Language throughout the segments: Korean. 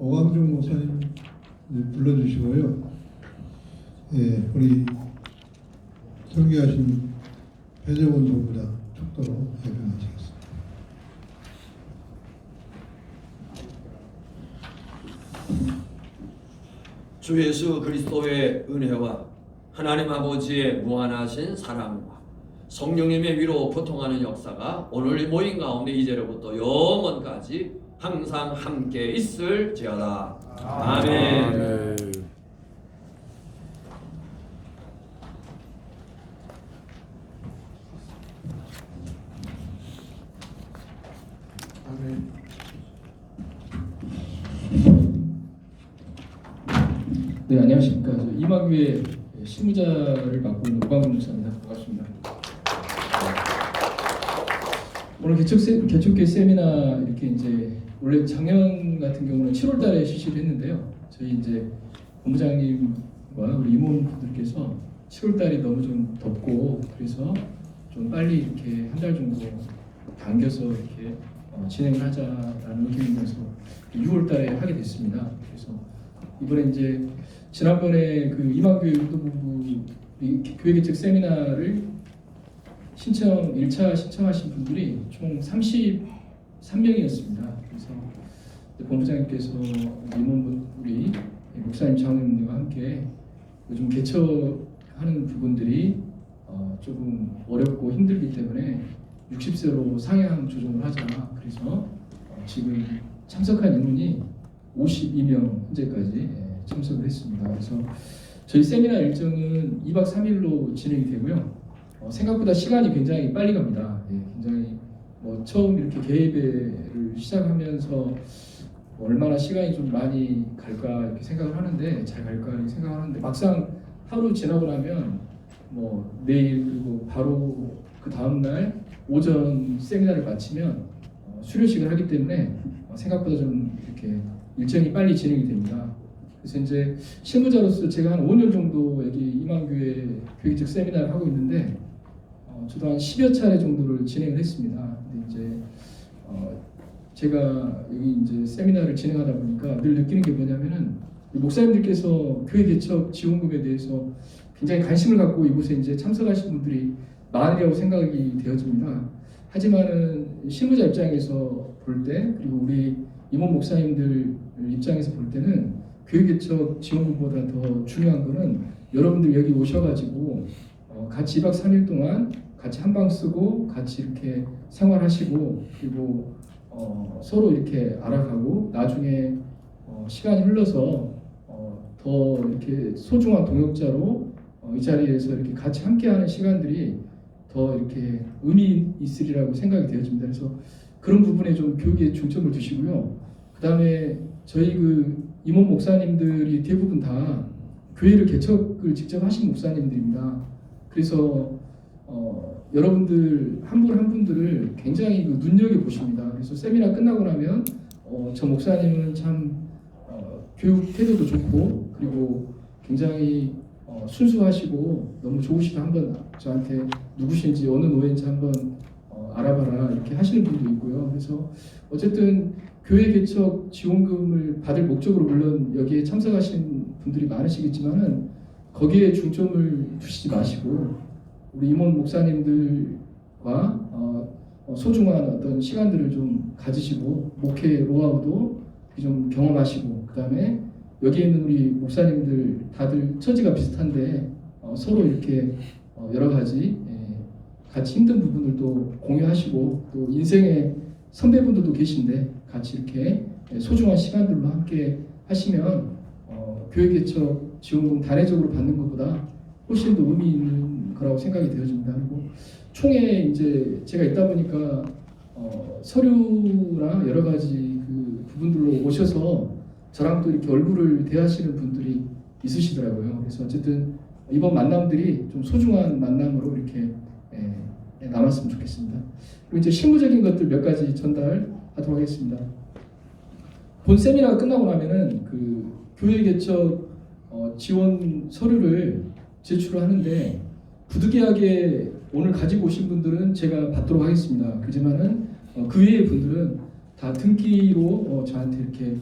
오광중 목사님 불러주시고요. 예, 우리 설교하신 배재원 본부장 축도로 예배마치겠습니다. 주 예수 그리스도의 은혜와 하나님 아버지의 무한하신 사랑과 성령님의 위로 보통하는 역사가 오늘 이 모임 가운데 이제로부터 영원까지 항상 함께 있을지어다. 아멘. 아멘. 네 안녕하십니까. 저 이마교회 실무자를 맡고 있는 오광훈 목사입니다. 반갑습니다. 오늘 개척 개척교 세미나 이렇게 이제 원래 작년 같은 경우는 7월달에 실시를 했는데요. 저희 이제 본부장님과 우리 임원분들께서 7월달이 너무 좀 덥고 그래서 좀 빨리 이렇게 한 달 정도 당겨서 이렇게 어, 진행을 하자라는 의견이면서 6월달에 하게 됐습니다. 그래서 이번에 이제 지난번에 그 이만교회 운동본부 이 교회 개척 세미나를 신청 1차 신청하신 분들이 총 33명이었습니다. 그래서 본부장님께서 우리 목사님 장로님과 함께 요즘 개척하는 부분들이 어 조금 어렵고 힘들기 때문에 60세로 상향 조정을 하자. 그래서 어 지금 참석한 인원이 52명 현재까지 예, 참석을 했습니다. 그래서 저희 세미나 일정은 2박 3일로 진행이 되고요. 어, 생각보다 시간이 굉장히 빨리 갑니다. 예, 굉장히 뭐 처음 이렇게 개회를 시작하면서 얼마나 시간이 좀 많이 갈까 이렇게 생각을 하는데 잘 갈까 이렇게 생각하는데 막상 하루 지나고 나면 뭐 내일 그리고 바로 그 다음 날 오전 세미나를 마치면 어, 수료식을 하기 때문에 어, 생각보다 좀 이렇게 일정이 빨리 진행이 됩니다. 그래서 이제 실무자로서 제가 한 5년 정도 여기 이만교회 교육적 세미나를 하고 있는데 어, 저도 한 10여 차례 정도를 진행을 했습니다. 어, 제가 여기 이제 세미나를 진행하다 보니까 늘 느끼는 게 뭐냐면은 이 목사님들께서 교회 개척 지원금에 대해서 굉장히 관심을 갖고 이곳에 이제 참석하신 분들이 많으리라고 생각이 되어집니다. 하지만은 실무자 입장에서 볼 때 그리고 우리 임원 목사님들 입장에서 볼 때는 교회 개척 지원금보다 더 중요한 거는 여러분들 여기 오셔가지고 어, 같이 2박 3일 동안 같이 한 방 쓰고 같이 이렇게 생활하시고 그리고 어, 서로 이렇게 알아가고 나중에 어, 시간이 흘러서 어, 더 이렇게 소중한 동역자로 어, 이 자리에서 이렇게 같이 함께하는 시간들이 더 이렇게 의미 있으리라고 생각이 되어집니다. 그래서 그런 부분에 좀 교육에 중점을 두시고요. 그 다음에 저희 그 임원 목사님들이 대부분 다 교회를 개척을 직접 하신 목사님들입니다. 그래서 어, 여러분들 한 분한 분들을 굉장히 그 눈여겨 보십니다. 그래서 세미나 끝나고 나면 어, 저 목사님은 참 어, 교육 태도도 좋고 그리고 굉장히 어, 순수하시고 너무 좋으시다 한번 저한테 누구신지 어느 노예인지 한번 어, 알아봐라 이렇게 하시는 분도 있고요. 그래서 어쨌든 교회 개척 지원금을 받을 목적으로 물론 여기에 참석하신 분들이 많으시겠지만은 거기에 중점을 두시지 마시고 우리 임원 목사님들과 어, 어, 소중한 어떤 시간들을 좀 가지시고 목회 노하우도 좀 경험하시고 그 다음에 여기 있는 우리 목사님들 다들 처지가 비슷한데 어, 서로 이렇게 어, 여러 가지 예, 같이 힘든 부분들도 공유하시고 또 인생의 선배분들도 계신데 같이 이렇게 예, 소중한 시간들로 함께 하시면 어, 교회 개척 지원금 단회적으로 받는 것보다 훨씬 더 의미 있는 거라고 생각이 되어집니다. 그리고 총회 이제 제가 있다 보니까 어, 서류나 여러 가지 그 부분들로 오셔서 저랑 또 이렇게 얼굴을 대하시는 분들이 있으시더라고요. 그래서 어쨌든 이번 만남들이 좀 소중한 만남으로 이렇게 예, 예, 남았으면 좋겠습니다. 그리고 이제 실무적인 것들 몇 가지 전달하도록 하겠습니다. 본 세미나가 끝나고 나면은 그 교회 개척 어, 지원 서류를 제출을 하는데 부득이하게 오늘 가지고 오신 분들은 제가 받도록 하겠습니다. 그지만은 어, 그 외의 분들은 다 등기로 어, 저한테 이렇게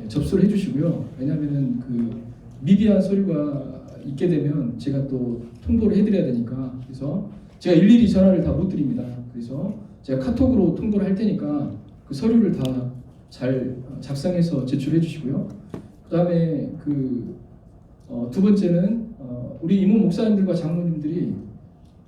예, 접수를 해주시고요. 왜냐하면은 그 미비한 서류가 있게 되면 제가 또 통보를 해드려야 되니까 그래서 제가 일일이 전화를 다 못 드립니다. 그래서 제가 카톡으로 통보를 할 테니까 그 서류를 다 잘 작성해서 제출해 주시고요. 그다음에 그 어, 두 번째는 어, 우리 임원 목사님들과 장로님들이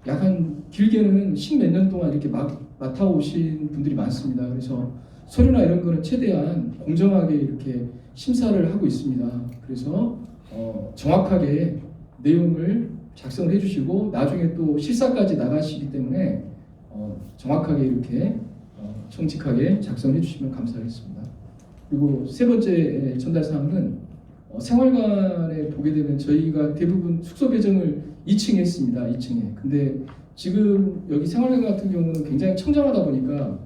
약간 길게는 십몇 년 동안 이렇게 막 맡아오신 분들이 많습니다. 그래서 서류나 이런 거는 최대한 공정하게 이렇게 심사를 하고 있습니다. 그래서 어, 정확하게 내용을 작성을 해주시고 나중에 또 실사까지 나가시기 때문에 어, 정확하게 이렇게 어, 정직하게 작성해 주시면 감사하겠습니다. 그리고 세 번째 전달 사항은 어, 생활관에 보게 되면 저희가 대부분 숙소 배정을 2층에 했습니다. 2층에. 근데 지금 여기 생활관 같은 경우는 굉장히 청정하다 보니까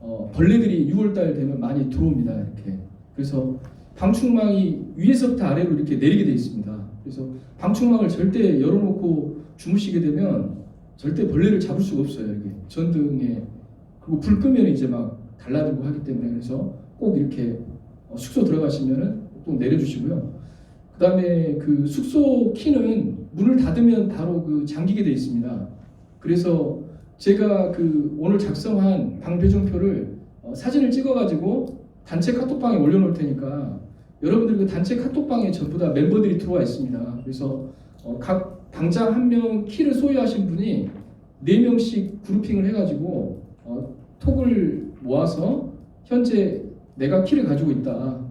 어, 벌레들이 6월달 되면 많이 들어옵니다. 이렇게. 그래서 방충망이 위에서부터 아래로 이렇게 내리게 되어 있습니다. 그래서 방충망을 절대 열어놓고 주무시게 되면 절대 벌레를 잡을 수가 없어요. 이게 전등에 그리고 불 끄면 이제 막 달라들고 하기 때문에 그래서 꼭 이렇게 어, 숙소 들어가시면은 꼭 내려주시고요. 그 다음에 그 숙소 키는 문을 닫으면 바로 그 잠기게 돼 있습니다. 그래서 제가 그 오늘 작성한 방 배정표를 어, 사진을 찍어가지고 단체 카톡방에 올려놓을 테니까 여러분들 그 단체 카톡방에 전부 다 멤버들이 들어와 있습니다. 그래서 어, 각 방장 한 명 키를 소유하신 분이 네 명씩 그룹핑을 해가지고 어, 톡을 모아서 현재 내가 키를 가지고 있다.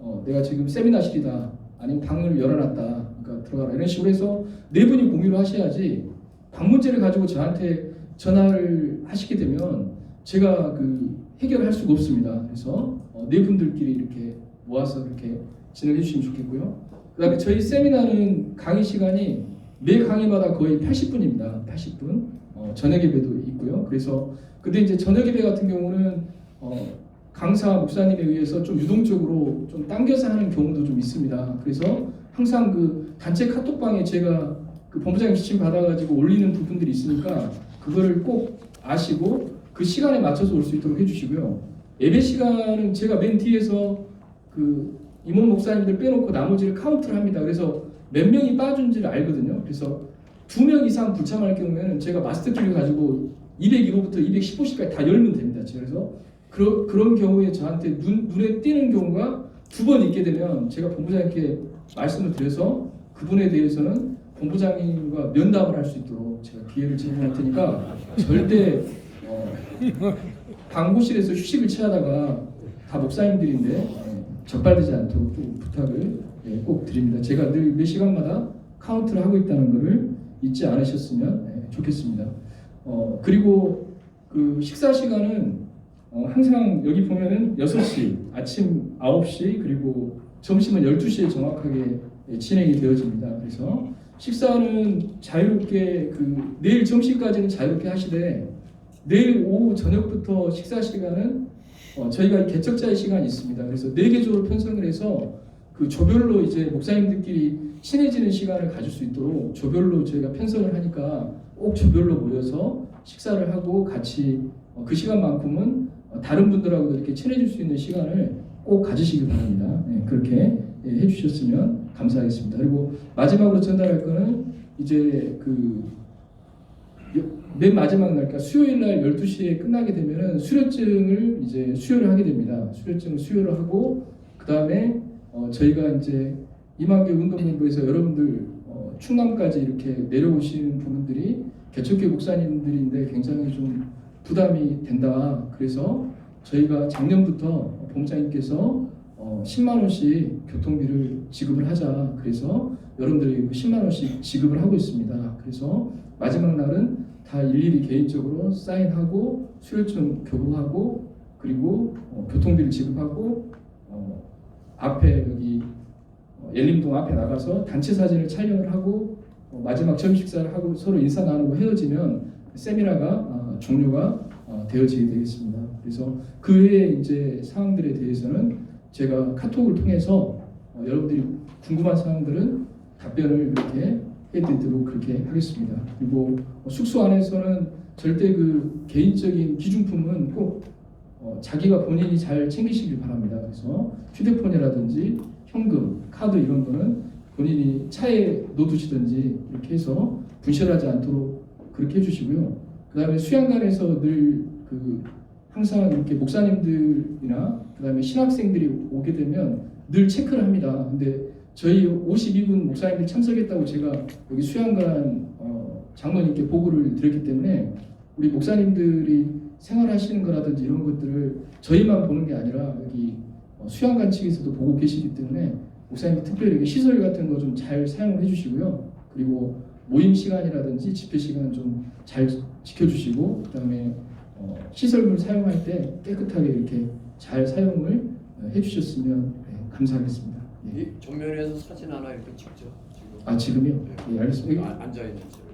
어, 내가 지금 세미나실이다. 아니면 방을 열어놨다. 그러니까 들어가라. 이런 식으로 해서 네 분이 공유를 하셔야지 방 문제를 가지고 저한테 전화를 하시게 되면 제가 그 해결할 수가 없습니다. 그래서 어, 네 분들끼리 이렇게 모아서 이렇게 진행해 주시면 좋겠고요. 그 다음에 저희 세미나는 강의 시간이 매 강의마다 거의 80분입니다. 80분. 어, 저녁 예배도 있고요. 그래서 근데 이제 저녁 예배 같은 경우는 어, 강사 목사님에 의해서 좀 유동적으로 좀 당겨서 하는 경우도 좀 있습니다. 그래서 항상 그 단체 카톡방에 제가 그 본부장님 지침 받아가지고 올리는 부분들이 있으니까 그거를 꼭 아시고 그 시간에 맞춰서 올 수 있도록 해주시고요. 예배 시간은 제가 맨 뒤에서 그 임원 목사님들 빼놓고 나머지를 카운트를 합니다. 그래서 몇 명이 빠진지를 알거든요. 그래서 두 명 이상 불참할 경우에는 제가 마스터 키를 가지고 201호부터 215호까지 다 열면 됩니다. 그래서 그러, 그런 경우에 저한테 눈, 눈에 띄는 경우가 두 번 있게 되면 제가 본부장님께 말씀을 드려서 그분에 대해서는 본부장님과 면담을 할 수 있도록 제가 기회를 제공할 테니까 절대 어, 방구실에서 휴식을 취하다가 다 목사님들인데 예, 적발되지 않도록 좀 부탁을 예, 꼭 드립니다. 제가 늘 몇 시간마다 카운트를 하고 있다는 것을 잊지 않으셨으면 예, 좋겠습니다. 어, 그리고 그 식사 시간은 어, 항상 여기 보면은 6시, 아침 9시, 그리고 점심은 12시에 정확하게 예, 진행이 되어집니다. 그래서 식사는 자유롭게 그 내일 점심까지는 자유롭게 하시되 내일 오후 저녁부터 식사 시간은 어, 저희가 개척자의 시간이 있습니다. 그래서 네 개조로 편성을 해서 그 조별로 이제 목사님들끼리 친해지는 시간을 가질 수 있도록 조별로 저희가 편성을 하니까 꼭 조별로 모여서 식사를 하고 같이 어, 그 시간만큼은 어, 다른 분들하고도 이렇게 친해질 수 있는 시간을 꼭 가지시기 바랍니다. 예, 그렇게 예, 해주셨으면 감사하겠습니다. 그리고 마지막으로 전달할 거는 이제 그 맨 마지막 날, 그러니까 수요일 날 12시에 끝나게 되면은 수료증을 이제 수여를 하게 됩니다. 수료증을 수여를 하고 그 다음에 어, 저희가 이제 이만교 운동본부에서 여러분들 어, 충남까지 이렇게 내려오시는 분들이 개척교 목사님들인데 굉장히 좀 부담이 된다. 그래서 저희가 작년부터 본부장님께서 어, 10만 원씩 교통비를 지급을 하자. 그래서 여러분들이 10만 원씩 지급을 하고 있습니다. 그래서 마지막 날은 다 일일이 개인적으로 사인하고 수료증 교부하고 그리고 어, 교통비를 지급하고 어, 앞에 여기 어, 열림동 앞에 나가서 단체 사진을 촬영을 하고 어, 마지막 점심 식사를 하고 서로 인사 나누고 헤어지면 세미나가 어, 종료가 어, 되어지게 되겠습니다. 그래서 그 외에 이제 사항들에 대해서는 제가 카톡을 통해서 어, 여러분들이 궁금한 사항들은 답변을 이렇게 해드리도록 그렇게 하겠습니다. 그리고 숙소 안에서는 절대 그 개인적인 기준품은 꼭 어, 자기가 본인이 잘 챙기시길 바랍니다. 그래서 휴대폰이라든지 현금, 카드 이런 거는 본인이 차에 놓두시든지 이렇게 해서 분실하지 않도록 그렇게 해주시고요. 그 다음에 수양관에서 늘 그 항상 이렇게 목사님들이나 그 다음에 신학생들이 오게 되면 늘 체크를 합니다. 근데 저희 52분 목사님들 참석했다고 제가 여기 수양관 어, 장로님께 보고를 드렸기 때문에 우리 목사님들이 생활하시는 거라든지 이런 것들을 저희만 보는 게 아니라 여기 어, 수양관 측에서도 보고 계시기 때문에 목사님이 특별히 시설 같은 거 좀 잘 사용을 해주시고요. 그리고 모임 시간이라든지 집회 시간 좀 잘 지켜주시고 그다음에 어, 시설물 사용할 때 깨끗하게 이렇게 잘 사용을 어, 해주셨으면 네, 감사하겠습니다. 예. 이 정면에서 사진 하나 이렇게 찍죠. 지금. 아 지금요? 예, 알겠습니다. 아, 앉아 있는 집.